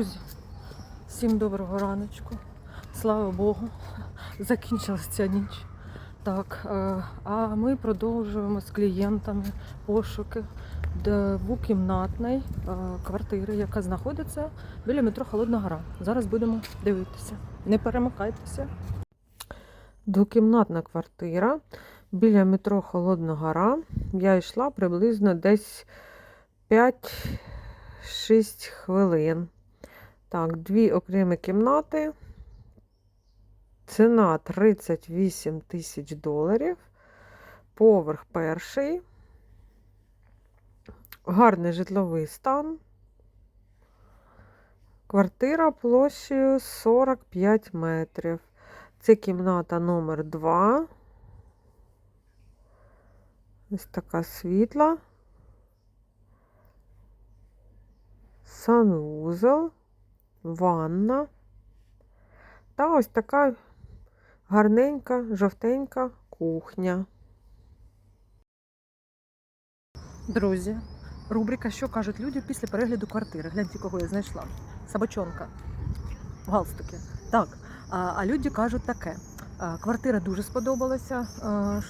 Друзі, всім доброго раночку. Слава Богу, закінчилася ця ніч. Так, е, а ми продовжуємо з клієнтами пошуки двокімнатної е, квартири, яка знаходиться біля метро Холодна Гора. Зараз будемо дивитися. Не перемикайтеся. Двокімнатна квартира біля метро Холодна Гора. Я йшла приблизно десь 5-6 хвилин. Так, дві окремі кімнати. Ціна 38 тисяч доларів. Поверх перший. Гарний житловий стан. Квартира площею 45 метрів. Це кімната номер 2. Ось така світла. Санвузол, ванна. Та ось така гарненька, жовтенька кухня. Друзі, рубрика Що кажуть люди після перегляду квартири. Гляньте, кого я знайшла. Собачонка. Галстуки. Так. А, люди кажуть таке. Квартира дуже сподобалася.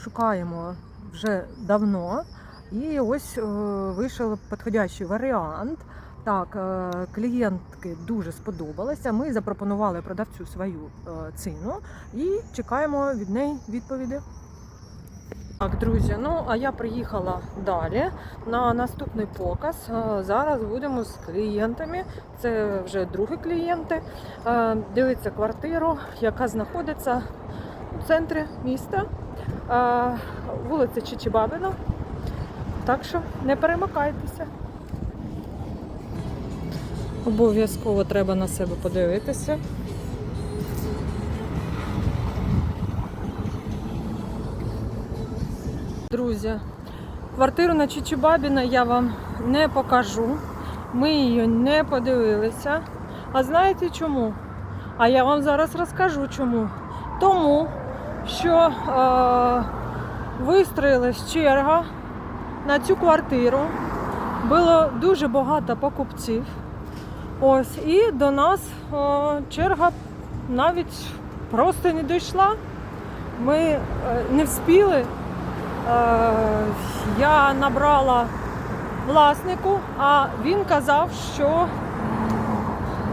Шукаємо вже давно. І ось е, вийшов підходящий варіант. Так, е, клієнтки дуже сподобалося. Ми запропонували продавцю свою е, ціну і чекаємо від неї відповіді. Так, друзі, ну а я приїхала далі на наступний показ. Е, Зараз будемо з клієнтами. Це вже другі клієнти. Дивиться квартиру, яка знаходиться у центрі міста, вулиця Чичибабіна. Так що не перемикайтеся. Обов'язково треба на себе подивитися. Друзі, квартиру на Чичибабіна я вам не покажу. Ми її не подивилися. А знаєте чому? А я вам зараз розкажу чому. Тому що е, вистроїлась черга на цю квартиру. Було дуже багато покупців. Ось, і до нас о, черга навіть просто не дійшла. Ми е, не вспіли. Е, я набрала власнику, а він казав, що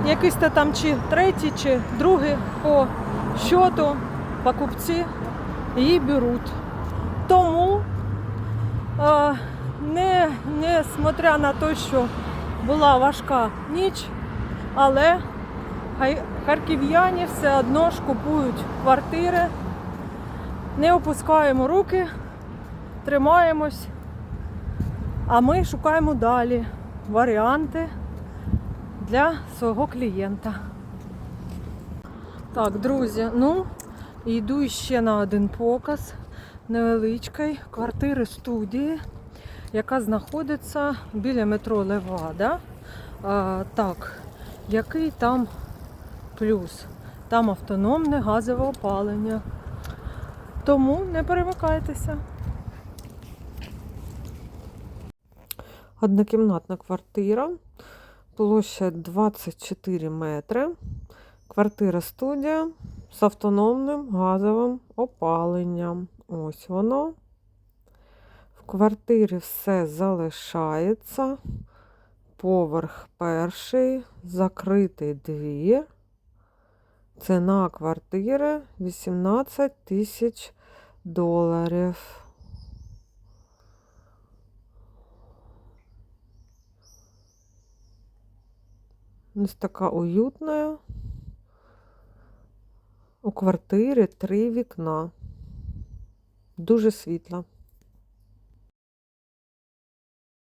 якийсь там чи третій, чи другий по щоту покупці її беруть. Тому, е, не, несмотря на те, що була важка ніч, але харків'яні все одно ж купують квартири. Не опускаємо руки, тримаємось, а ми шукаємо далі варіанти для свого клієнта. Так, друзі, ну йду ще на один показ невеличкої квартири студії яка знаходиться біля метро Левада. А, так, який там плюс? Там автономне газове опалення. Тому не перемикайтеся. Однокімнатна квартира, площа 24 метри. Квартира студія з автономним газовим опаленням. Ось воно. В квартирі все залишається. Поверх перший, закритий двір. Ціна квартири 18 тисяч доларів. Ось така уютна. У квартирі три вікна. Дуже світла.